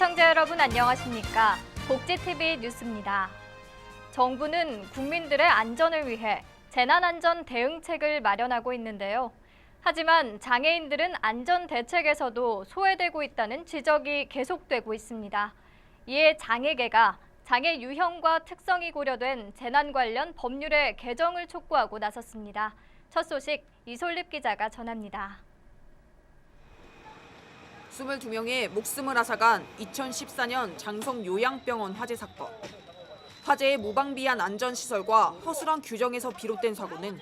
시청자 여러분 안녕하십니까? 복지TV 뉴스입니다. 정부는 국민들의 안전을 위해 재난안전 대응책을 마련하고 있는데요. 하지만 장애인들은 안전 대책에서도 소외되고 있다는 지적이 계속되고 있습니다. 이에 장애계가 장애 유형과 특성이 고려된 재난 관련 법률의 개정을 촉구하고 나섰습니다. 첫 소식 이솔립 기자가 전합니다. 22명의 목숨을 앗아간 2014년 장성 요양병원 화재 사건. 화재의 무방비한 안전시설과 허술한 규정에서 비롯된 사고는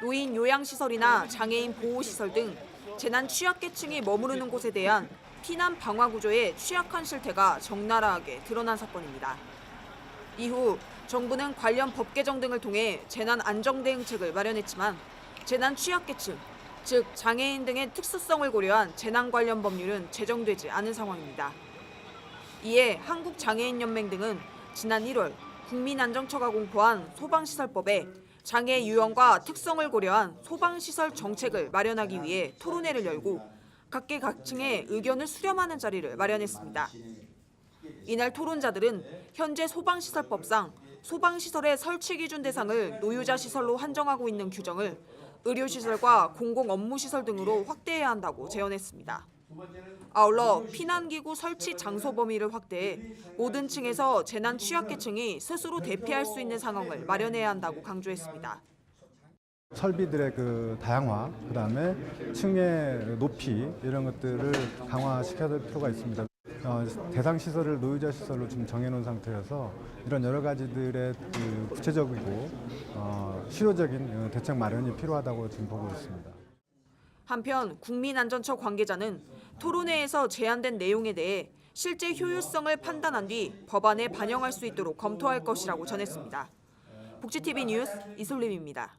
노인 요양시설이나 장애인 보호시설 등 재난 취약계층이 머무르는 곳에 대한 피난 방화 구조의 취약한 실태가 적나라하게 드러난 사건입니다. 이후 정부는 관련 법 개정 등을 통해 재난 안정 대응책을 마련했지만 재난 취약계층, 즉 장애인 등의 특수성을 고려한 재난 관련 법률은 제정되지 않은 상황입니다. 이에 한국장애인연맹 등은 지난 1월 국민안정처가 공포한 소방시설법에 장애 유형과 특성을 고려한 소방시설 정책을 마련하기 위해 토론회를 열고 각계각층의 의견을 수렴하는 자리를 마련했습니다. 이날 토론자들은 현재 소방시설법상 소방시설의 설치 기준 대상을 노유자 시설로 한정하고 있는 규정을 의료시설과 공공 업무시설 등으로 확대해야 한다고 제언했습니다. 아울러 피난기구 설치 장소 범위를 확대해 모든 층에서 재난 취약계층이 스스로 대피할 수 있는 상황을 마련해야 한다고 강조했습니다. 설비들의 그 다양화, 그다음에 층의 높이 이런 것들을 강화시켜야 될 필요가 있습니다. 어, 대상 시설을 노유자 시설로 좀 정해놓은 상태여서 이런 여러 가지들의 그 구체적이고 어, 실효적인 어, 대책 마련이 필요하다고 지금 보고 있습니다. 한편 국민안전처 관계자는 토론회에서 제안된 내용에 대해 실제 효율성을 판단한 뒤 법안에 반영할 수 있도록 검토할 것이라고 전했습니다. 복지TV 뉴스 이솔림입니다.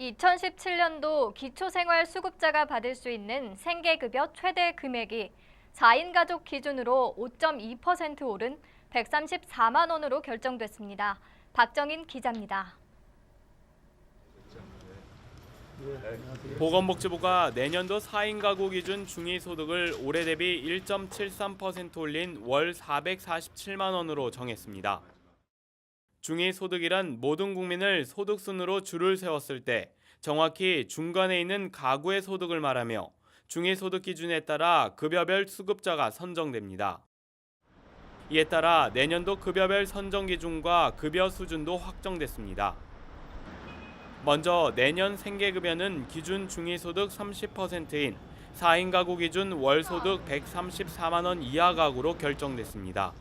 2017년도 기초생활수급자가 받을 수 있는 생계급여 최대 금액이 4인 가족 기준으로 5.2% 오른 134만 원으로 결정됐습니다. 박정인 기자입니다. 보건복지부가 내년도 4인 가구 기준 중위 소득을 올해 대비 1.73% 올린 월 447만 원으로 정했습니다. 중위 소득이란 모든 국민을 소득 순으로 줄을 세웠을 때 정확히 중간에 있는 가구의 소득을 말하며 중위소득 기준에 따라 급여별 수급자가 선정됩니다. 이에 따라 내년도 급여별 선정 기준과 급여 수준도 확정됐습니다. 먼저 내년 생계급여는 기준 중위소득 30%인 4인 가구 기준 월소득 134만 원 이하 가구로 결정됐습니다.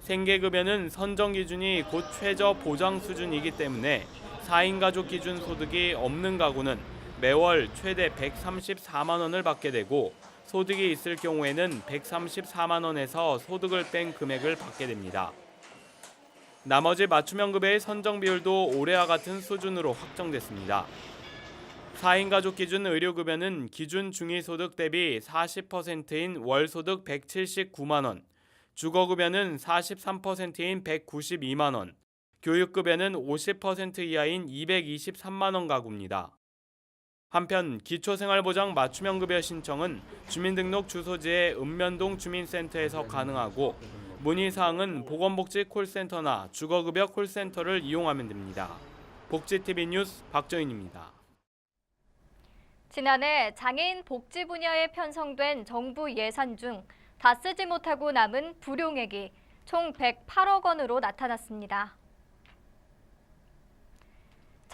생계급여는 선정 기준이 곧 최저 보장 수준이기 때문에 4인 가족 기준 소득이 없는 가구는 매월 최대 134만 원을 받게 되고 소득이 있을 경우에는 134만 원에서 소득을 뺀 금액을 받게 됩니다. 나머지 맞춤형 급여의 선정 비율도 올해와 같은 수준으로 확정됐습니다. 4인 가족 기준 의료급여는 기준 중위소득 대비 40%인 월소득 179만 원, 주거급여는 43%인 192만 원, 교육급여는 50% 이하인 223만 원 가구입니다. 한편 기초생활보장 맞춤형 급여 신청은 주민등록 주소지의 읍면동 주민센터에서 가능하고 문의사항은 보건복지 콜센터나 주거급여 콜센터를 이용하면 됩니다. 복지TV 뉴스 박정인입니다. 지난해 장애인 복지 분야에 편성된 정부 예산 중 다 쓰지 못하고 남은 불용액이 총 108억 원으로 나타났습니다.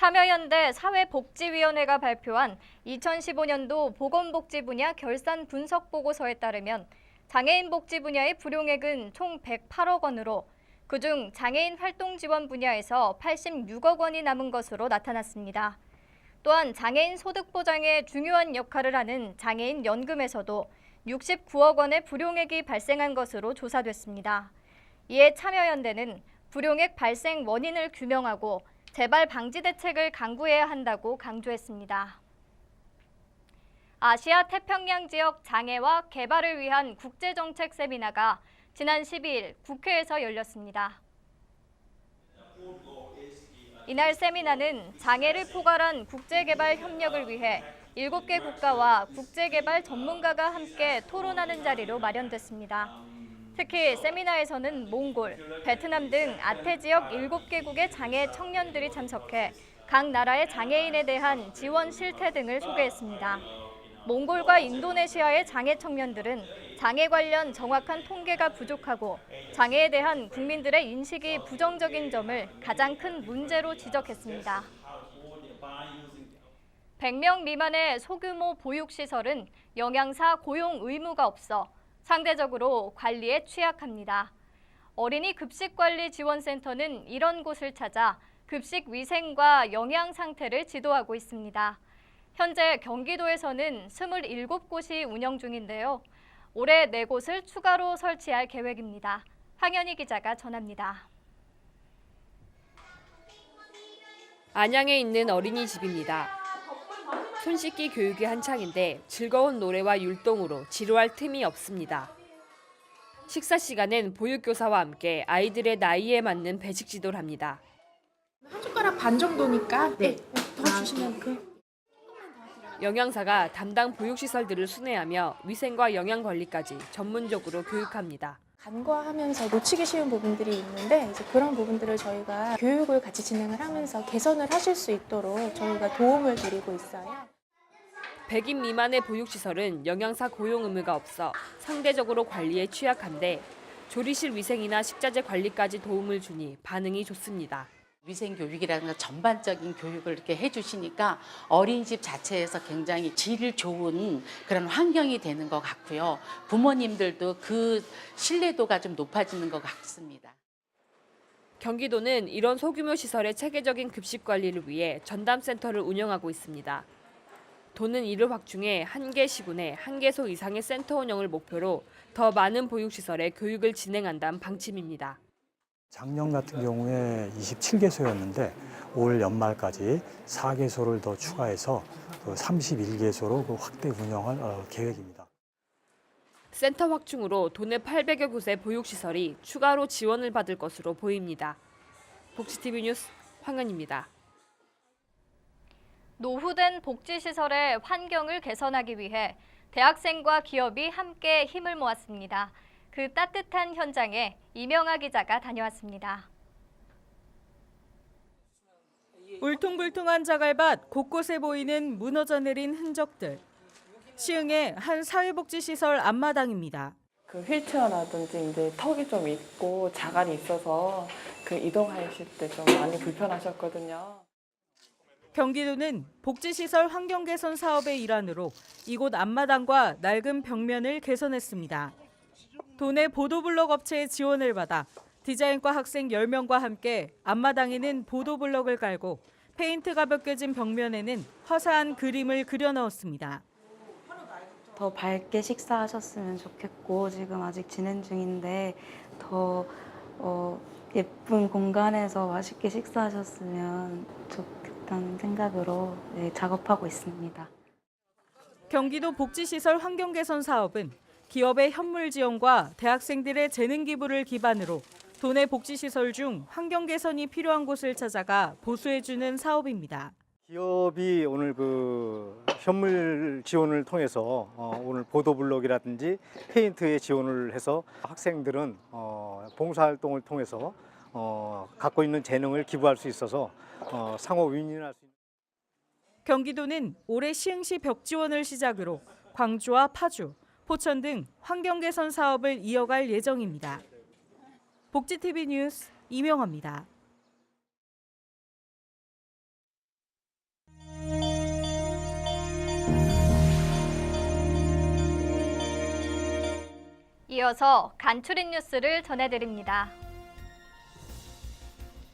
참여연대 사회복지위원회가 발표한 2015년도 보건복지 분야 결산 분석 보고서에 따르면 장애인 복지 분야의 불용액은 총 108억 원으로 그중 장애인 활동 지원 분야에서 86억 원이 남은 것으로 나타났습니다. 또한 장애인 소득 보장에 중요한 역할을 하는 장애인 연금에서도 69억 원의 불용액이 발생한 것으로 조사됐습니다. 이에 참여연대는 불용액 발생 원인을 규명하고 재발 방지 대책을 강구해야 한다고 강조했습니다. 아시아 태평양 지역 장애와 개발을 위한 국제정책 세미나가 지난 12일 국회에서 열렸습니다. 이날 세미나는 장애를 포괄한 국제개발 협력을 위해 7개 국가와 국제개발 전문가가 함께 토론하는 자리로 마련됐습니다. 특히 세미나에서는 몽골, 베트남 등 아태 지역 7개국의 장애 청년들이 참석해 각 나라의 장애인에 대한 지원 실태 등을 소개했습니다. 몽골과 인도네시아의 장애 청년들은 장애 관련 정확한 통계가 부족하고 장애에 대한 국민들의 인식이 부정적인 점을 가장 큰 문제로 지적했습니다. 100명 미만의 소규모 보육시설은 영양사 고용 의무가 없어 상대적으로 관리에 취약합니다. 어린이 급식관리지원센터는 이런 곳을 찾아 급식 위생과 영양 상태를 지도하고 있습니다. 현재 경기도에서는 27곳이 운영 중인데요. 올해 4곳을 추가로 설치할 계획입니다. 황현희 기자가 전합니다. 안양에 있는 어린이집입니다. 손 씻기 교육이 한창인데 즐거운 노래와 율동으로 지루할 틈이 없습니다. 식사 시간엔 보육교사와 함께 아이들의 나이에 맞는 배식 지도를 합니다. 한 숟가락 반 정도니까 네. 더 주시면 그 영양사가 담당 보육시설들을 순회하며 위생과 영양 관리까지 전문적으로 교육합니다. 간과하면서 놓치기 쉬운 부분들이 있는데 이제 그런 부분들을 저희가 교육을 같이 진행을 하면서 개선을 하실 수 있도록 저희가 도움을 드리고 있어요. 100인 미만의 보육시설은 영양사 고용 의무가 없어 상대적으로 관리에 취약한데 조리실 위생이나 식자재 관리까지 도움을 주니 반응이 좋습니다. 위생 교육이라든가 전반적인 교육을 이렇게 해주시니까 어린이집 자체에서 굉장히 질 좋은 그런 환경이 되는 것 같고요. 부모님들도 그 신뢰도가 좀 높아지는 것 같습니다. 경기도는 이런 소규모 시설의 체계적인 급식 관리를 위해 전담센터를 운영하고 있습니다. 도는 이를 확충해 한 개 시군에 한 개소 이상의 센터 운영을 목표로 더 많은 보육시설에 교육을 진행한다는 방침입니다. 작년 같은 경우에 27개소였는데 올 연말까지 4개소를 더 추가해서 그 31개소로 그 확대 운영할 어, 계획입니다. 센터 확충으로 도내 800여 곳의 보육시설이 추가로 지원을 받을 것으로 보입니다. 복지TV 뉴스 황은입니다. 노후된 복지시설의 환경을 개선하기 위해 대학생과 기업이 함께 힘을 모았습니다. 그 따뜻한 현장에 이명아 기자가 다녀왔습니다. 울퉁불퉁한 자갈밭 곳곳에 보이는 무너져 내린 흔적들. 시흥의 한 사회복지시설 앞마당입니다. 그 휠체어라든지 이제 턱이 좀 있고 자갈이 있어서 그 이동하실 때 좀 많이 불편하셨거든요. 경기도는 복지시설 환경 개선 사업의 일환으로 이곳 앞마당과 낡은 벽면을 개선했습니다. 도내 보도블럭 업체의 지원을 받아 디자인과 학생 10명과 함께 앞마당에는 보도블럭을 깔고 페인트가 벗겨진 벽면에는 화사한 그림을 그려 넣었습니다. 더 밝게 식사하셨으면 좋겠고 지금 아직 진행 중인데 더 어, 예쁜 공간에서 맛있게 식사하셨으면 좋겠다는 생각으로 네, 작업하고 있습니다. 경기도 복지시설 환경 개선 사업은 기업의 현물 지원과 대학생들의 재능 기부를 기반으로 도내 복지시설 중 환경 개선이 필요한 곳을 찾아가 보수해주는 사업입니다. 기업이 오늘 그 현물 지원을 통해서 어, 오늘 보도블록이라든지 페인트에 지원을 해서 학생들은 어, 봉사활동을 통해서 어, 갖고 있는 재능을 기부할 수 있어서 어, 상호 윈윈할 수 있는. 경기도는 올해 시흥시 벽 지원을 시작으로 광주와 파주, 포천 등 환경 개선 사업을 이어갈 예정입니다. 복지TV 뉴스 이명화입니다. 이어서 간추린 뉴스를 전해드립니다.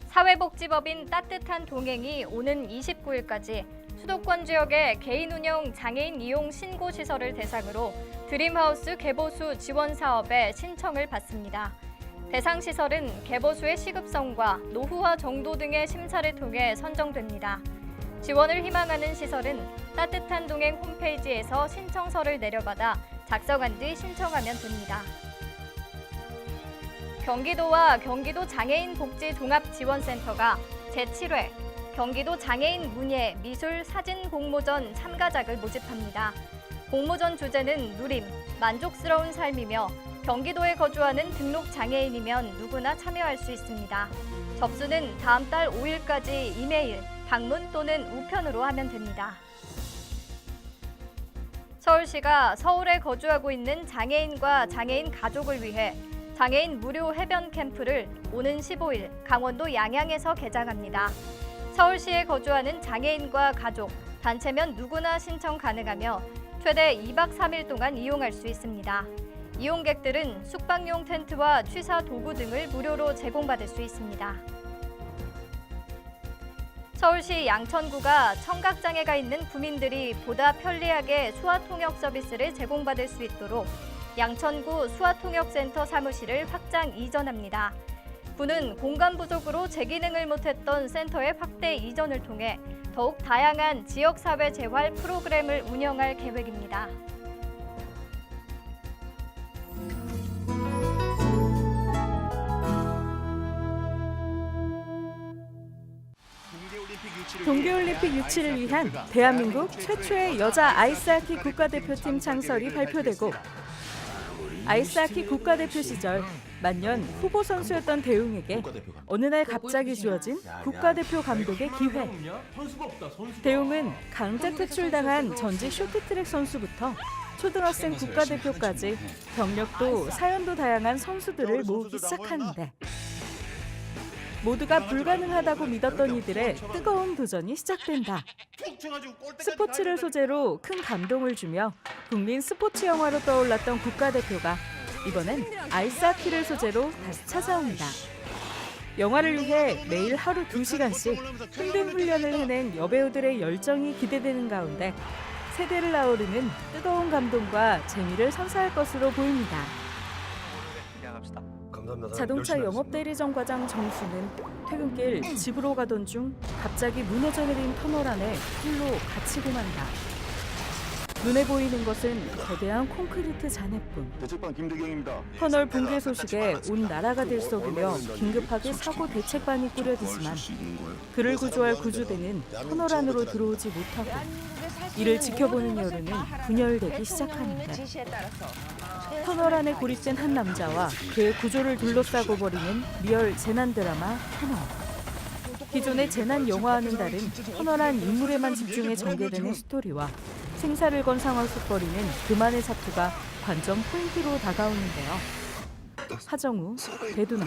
사회복지법인 따뜻한 동행이 오는 29일까지 수도권 지역의 개인 운영 장애인 이용 신고 시설을 대상으로 드림하우스 개보수 지원 사업에 신청을 받습니다. 대상 시설은 개보수의 시급성과 노후화 정도 등의 심사를 통해 선정됩니다. 지원을 희망하는 시설은 따뜻한 동행 홈페이지에서 신청서를 내려받아 작성한 뒤 신청하면 됩니다. 경기도와 경기도 장애인 복지 종합 지원센터가 제7회 경기도 장애인 문예 미술 사진 공모전 참가작을 모집합니다. 공모전 주제는 누림, 만족스러운 삶이며 경기도에 거주하는 등록 장애인이면 누구나 참여할 수 있습니다. 접수는 다음 달 5일까지 이메일, 방문 또는 우편으로 하면 됩니다. 서울시가 서울에 거주하고 있는 장애인과 장애인 가족을 위해 장애인 무료 해변 캠프를 오는 15일 강원도 양양에서 개장합니다. 서울시에 거주하는 장애인과 가족, 단체면 누구나 신청 가능하며 최대 2박 3일 동안 이용할 수 있습니다. 이용객들은 숙박용 텐트와 취사 도구 등을 무료로 제공받을 수 있습니다. 서울시 양천구가 청각장애가 있는 구민들이 보다 편리하게 수화통역 서비스를 제공받을 수 있도록 양천구 수화통역센터 사무실을 확장 이전합니다. 구는 공간 부족으로 재기능을 못했던 센터의 확대 이전을 통해 더욱 다양한 지역사회 재활 프로그램을 운영할 계획입니다. 동계올림픽 유치를 위한 대한민국 최초의 여자 아이스하키 국가대표팀 창설이 발표되고 아이스하키 국가대표 시절 만년 후보 선수였던 대웅에게 어느 날 갑자기 주어진 국가대표 감독의 기회. 대웅은 강제 퇴출당한 전직 쇼트트랙 선수부터 초등학생 국가대표까지 경력도 사연도 다양한 선수들을 모으기 시작하는데 모두가 불가능하다고 믿었던 이들의 뜨거운 도전이 시작된다. 스포츠를 소재로 큰 감동을 주며 국민 스포츠 영화로 떠올랐던 국가대표가 이번엔 아이스하키를 소재로 다시 찾아옵니다. 영화를 위해 매일 하루 2시간씩 힘든 훈련을 해낸 여배우들의 열정이 기대되는 가운데 세대를 아우르는 뜨거운 감동과 재미를 선사할 것으로 보입니다. 자동차 영업 대리점 과장 정수는 퇴근길 집으로 가던 중 갑자기 무너져 내린 터널 안에 홀로 갇히고 만다. 눈에 보이는 것은 거대한 콘크리트 잔해뿐. 대책반 김대경입니다. 터널 붕괴 소식에 온 나라가 들썩이며 긴급하게 사고 대책반이 꾸려지지만 그를 구조할 구조대는 터널 안으로 들어오지 못하고 이를 지켜보는 여론은 분열되기 시작하는데 터널 안에 고립된 한 남자와 그의 구조를 둘러싸고 벌이는 리얼 재난 드라마 터널. 기존의 재난 영화와는 다른 터널 안 인물에만 집중해 전개되는 스토리와 생사를 건 상황 속 벌이는 그만의 사투가 관전 포인트로 다가오는데요. 하정우, 배두나,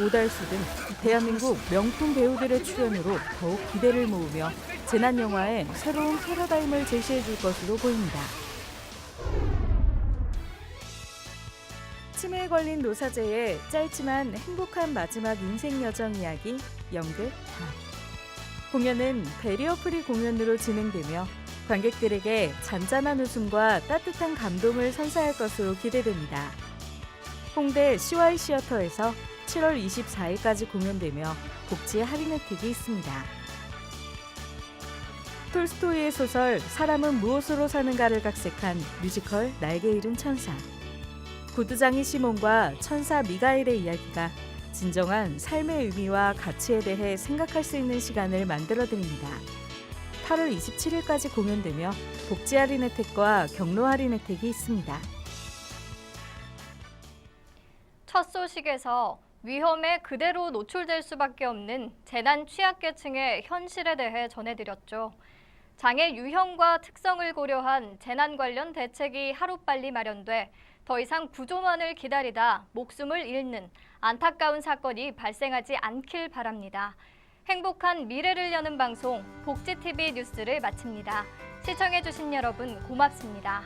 오달수 등 대한민국 명품 배우들의 출연으로 더욱 기대를 모으며 재난 영화의 새로운 패러다임을 제시해 줄 것으로 보입니다. 치매에 걸린 노사제의 짧지만 행복한 마지막 인생 여정 이야기 연극 다. 공연은 베리어 프리 공연으로 진행되며 관객들에게 잔잔한 웃음과 따뜻한 감동을 선사할 것으로 기대됩니다. 홍대 CY 시어터에서 7월 24일까지 공연되며 복지 할인 혜택이 있습니다. 톨스토이의 소설 사람은 무엇으로 사는가를 각색한 뮤지컬 날개 잃은 천사. 구두장이 시몬과 천사 미가엘의 이야기가 진정한 삶의 의미와 가치에 대해 생각할 수 있는 시간을 만들어 드립니다. 8월 27일까지 공연되며 복지 할인 혜택과 경로 할인 혜택이 있습니다. 첫 소식에서 위험에 그대로 노출될 수밖에 없는 재난 취약계층의 현실에 대해 전해드렸죠. 장애 유형과 특성을 고려한 재난 관련 대책이 하루빨리 마련돼 더 이상 구조만을 기다리다 목숨을 잃는 안타까운 사건이 발생하지 않길 바랍니다. 행복한 미래를 여는 방송 복지TV 뉴스를 마칩니다. 시청해주신 여러분 고맙습니다.